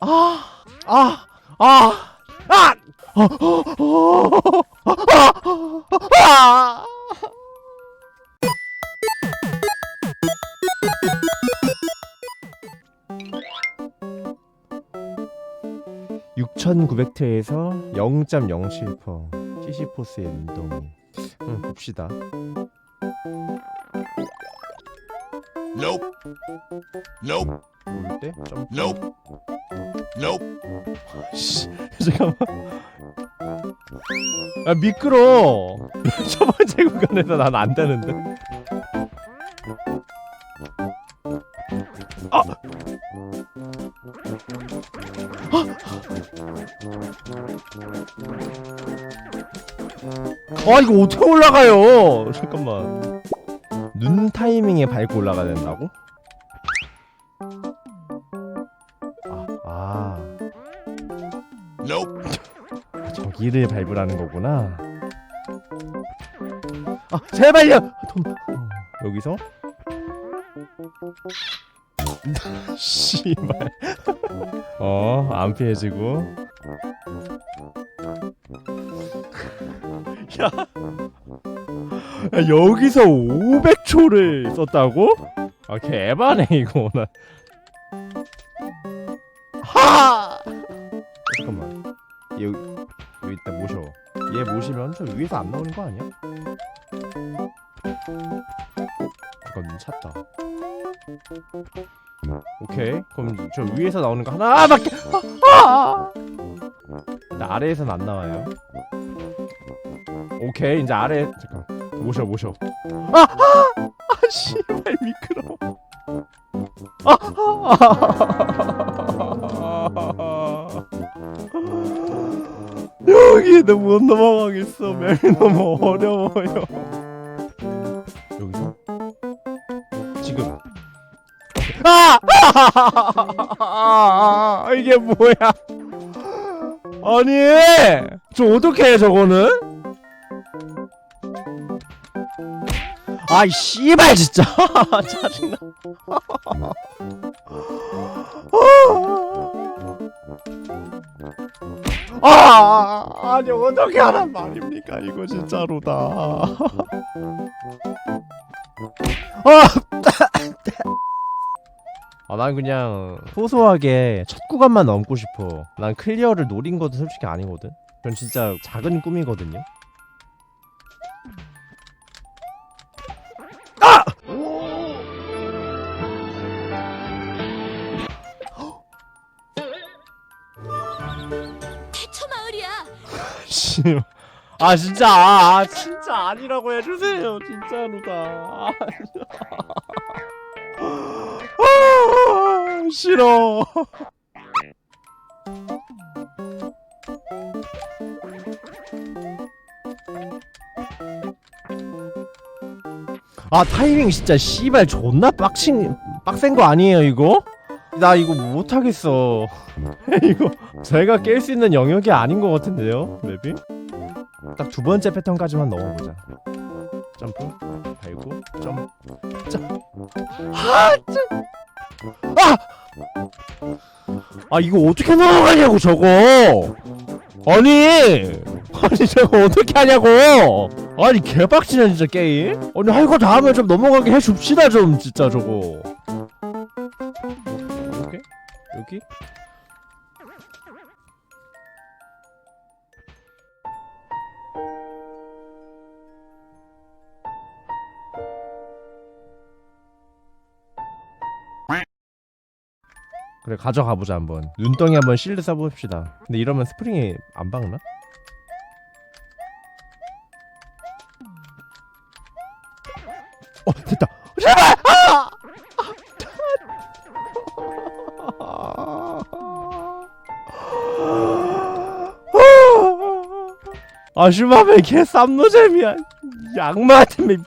아, 아, 아, 아, 아, 아. 6,900회에서 0.07% 시시포스의 운동이. 음, 봅시다. Nope. Nope. 올 때? 점. Nope. Nope. 씨, 잠깐만. 아 미끄러. 첫 번째 구간에서 난 안 되는데. 아! 아! 아 이거 어떻게 올라가요? 잠깐만. 눈 타이밍에 밟고 올라가야 된다고? 아. 아. 저기를 밟으라는 거구나. 아 제발요. 돈. 어, 여기서. 씨발. 어, 안 피해지고. 야. 야, 여기서 500초를 썼다고? 아, 개바네 이거 나. 하! 잠깐만. 여기 여기 있다 모셔. 얘 모시면 저 위에서 안 나오는 거 아니야? 잠깐 눈 찼다. 오케이. 그럼 저 위에서 나오는 거 하나밖에. 아! 나 아래에선 안 나와요. 오케이 이제 아래 잠깐 모셔 모셔. 아! 아! 아 씨발 미끄러. 아! 여기도 못 넘어가겠어. 멜이 너무 어려워요. 여기서 지금 아! 아! 이게 뭐야? 아니, 저 어떻게 해 저거는? 아이 씨발 진짜 짜증나. 아, 아니 어떻게 하란 말입니까 이거 진짜로다. 아, 아, 난 그냥 소소하게 첫 구간만 넘고 싶어. 난 클리어를 노린 것도 솔직히 아니거든. 전 진짜 작은 꿈이거든요. 씨. 아 진짜 아, 진짜 아니라고 해주세요 진짜로다. 아, 아, 싫어. 아 타이밍 진짜 씨발 존나 빡친 빡센 거 아니에요 이거? 나 이거 못하겠어 이거 제가 깰 수 있는 영역이 아닌 것 같은데요 맵이? 딱 두 번째 패턴까지만 넣어보자 점프 밟고 점 점. 아! 점. 아! 아 이거 어떻게 넘어가냐고 저거 아니 아니 저거 어떻게 하냐고 아니 개빡치네 진짜 게임 아니 할 거 다 하면 좀 넘어가게 해줍시다 좀 진짜 저거? 여기? 그래 가져가 보자 한번 눈덩이 한번 실드 써봅시다 근데 이러면 스프링이 안 박나? 아 슈마베 개 쌈노잼이야 양마 때문에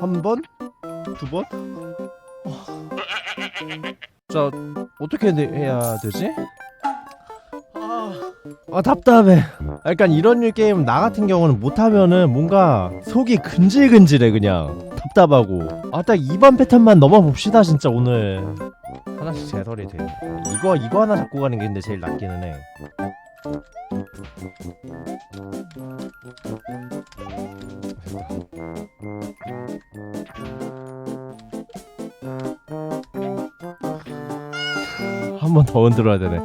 한 번? 두 번? 자 어떻게 내- 해야 되지? 아아 답답해 약간 이런 류 게임 나 같은 경우는 못하면은 뭔가 속이 근질근질해 그냥 답답하고 아 딱 2번 패턴만 넘어봅시다 진짜 오늘 하나씩 제설이 돼. 이거 이거 하나 잡고 가는 게 근데 제일 낫기는 해. 한 번 더 흔들어야 되네.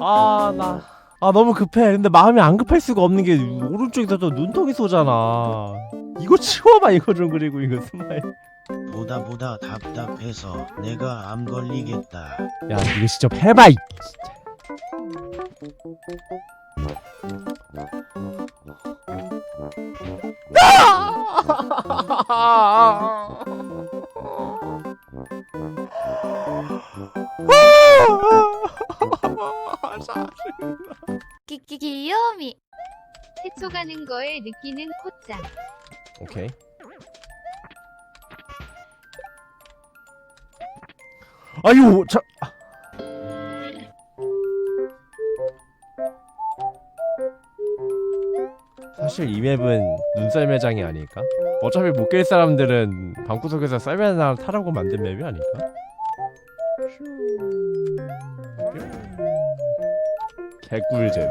아 나 아 너무 급해. 근데 마음이 안 급할 수가 없는 게 오른쪽에서 또 눈통이 쏘잖아. 이거 치워봐. 이거 좀 그리고 이거 스마일 보다 보다 답답해서 내가 암 걸리겠다. 야 이거 직접 해봐 이 진짜 끼끼 귀요미 태초 가는 거에 느끼는 콧장. 오케이 아유 자 사실 이 맵은 눈썰 매장이 아닐까? 어차피 못 깰 사람들은 방구석에서 썰매 하나 타라고 만든 맵이 아닐까? 개꿀잼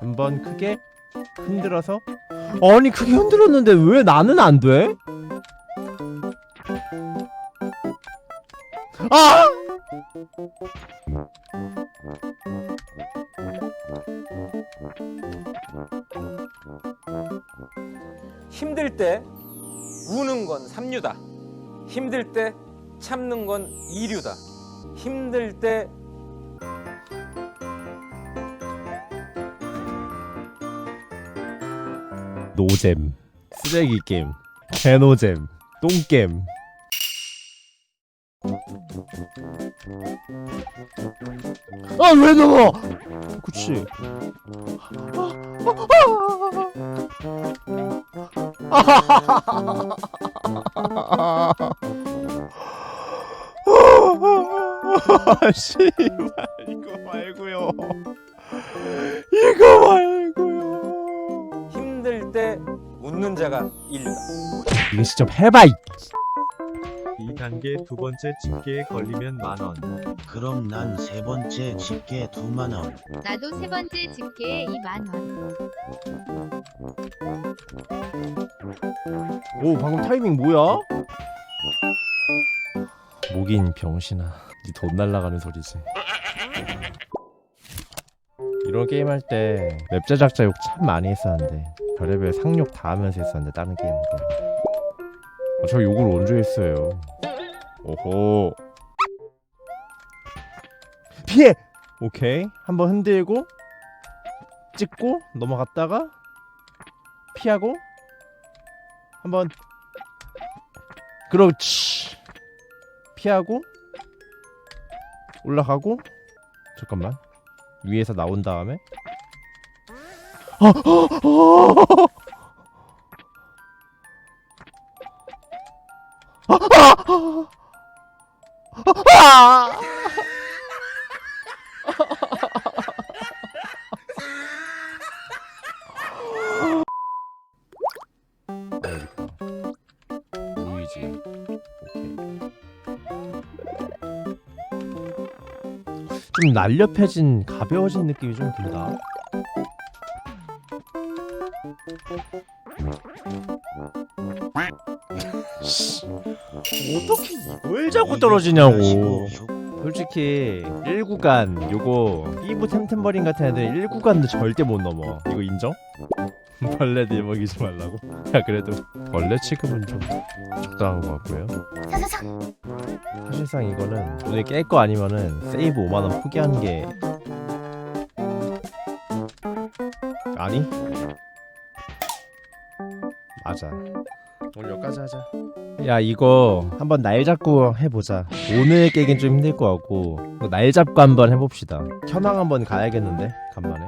한번 크게 흔들어서 아니 크게 흔들었는데 왜 나는 안 돼? 아! 힘들 때 우는 건 삼류다. 힘들 때 참는 건 이류다. 힘들 때 노잼 쓰레기 게임 개노잼 똥겜 아 왜 넘어 그치. 아, 씨발 이거 말고요. 이거 말고요. 힘들 때 웃는 자가 인류다. 이거 직접 해봐 이 2단계 두 번째 집게에 걸리면 만원. 그럼 난 세 번째 집게 2만 원. 나도 세 번째 집게에 2만 원. 오 방금 타이밍 뭐야? 목인 병신아 니 돈 날라가는 소리지 이런 게임 할 때 맵 제작자 욕 참 많이 했었는데 별의별 상욕 다 하면서 했었는데 다른 게임도 어, 저 욕을 언제 했어요? 오호. 피해! 오케이. 한번 흔들고 찍고 넘어갔다가 피하고 한번. 그렇지. 피하고 올라가고. 잠깐만. 위에서 나온 다음에. 아, 아, 아, 아, 아, 아. 루이지. 좀 날렵해진 가벼워진 느낌이 좀 든다. 씨, 어떻게 이걸 자꾸 떨어지냐고. 45, 솔직히 1구간 요거 삐부 템템버린 같은 애들 1구간도 절대 못 넘어. 이거 인정? 벌레들 먹이지 말라고. 야 그래도 벌레 취급은 좀 적당한 것 같고요. 사실상 이거는 오늘 깰 거 아니면은 세이브 5만 원 포기하는 게 아니? 맞아. 오늘 여기까지 하자. 야 이거 한번 날 잡고 해보자. 오늘 깨긴 좀 힘들 것 같고 날 잡고 한번 해봅시다. 현황 한번 가야겠는데 간만에.